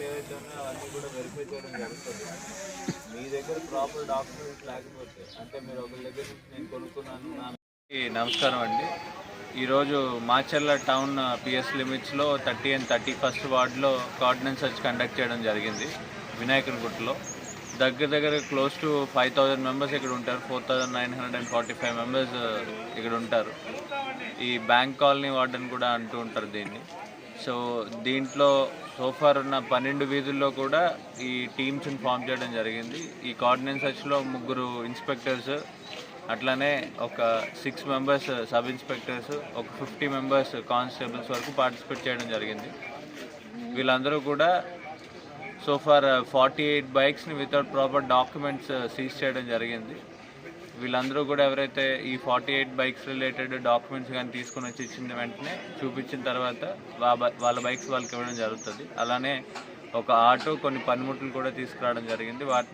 డాక్యుమెంట్లు ఏవైతే ఉన్నాయో అవన్నీ కూడా వెరిఫై చేయడం జరుగుతుంది. మీ దగ్గర ప్రాపర్ డాక్యుమెంట్స్ లేకపోతే అంటే మీరు ఒకరి దగ్గర నుంచి నేను కొనుక్కున్నాను నా నమస్కారం అండి. ఈరోజు మాచర్ల టౌన్ పిఎస్ లిమిట్స్లో థర్టీ అండ్ థర్టీ ఫస్ట్ వార్డులో కార్డినెన్స్ సర్చ్ కండక్ట్ చేయడం జరిగింది వినాయకుని గుట్టలో. దగ్గర దగ్గర close to five thousand members ఇక్కడ ఉంటారు four thousand nine hundred and forty five members ఇక్కడ ఉంటారు. ఈ బ్యాంక్ కాలనీ వార్డెన్ కూడా అంటూ ఉంటారు దీన్ని. సో దీంట్లో సోఫార్ ఉన్న పన్నెండు వీధుల్లో కూడా ఈ టీమ్స్ని ఫామ్ చేయడం జరిగింది. ఈ కార్డినెన్స్ సర్చ్లో ముగ్గురు ఇన్స్పెక్టర్స్ అట్లానే ఒక సిక్స్ మెంబర్స్ సబ్ ఇన్స్పెక్టర్స్ ఒక ఫిఫ్టీ మెంబర్స్ కానిస్టేబుల్స్ వరకు పార్టిసిపేట్ చేయడం జరిగింది. వీళ్ళందరూ కూడా సో ఫార్ ఫార్టీ ఎయిట్ బైక్స్ని వితౌట్ ప్రాపర్ డాక్యుమెంట్స్ సీజ్ చేయడం జరిగింది. వీళ్ళందరూ కూడా ఎవరైతే ఈ forty eight bikes related documents కానీ తీసుకొని వచ్చి ఇచ్చిన వెంటనే చూపించిన తర్వాత వాళ్ళ బైక్స్ వాళ్ళకి ఇవ్వడం జరుగుతుంది. అలానే ఒక ఆటో కొన్ని పనిముట్లు కూడా తీసుకురావడం జరిగింది. వాటిని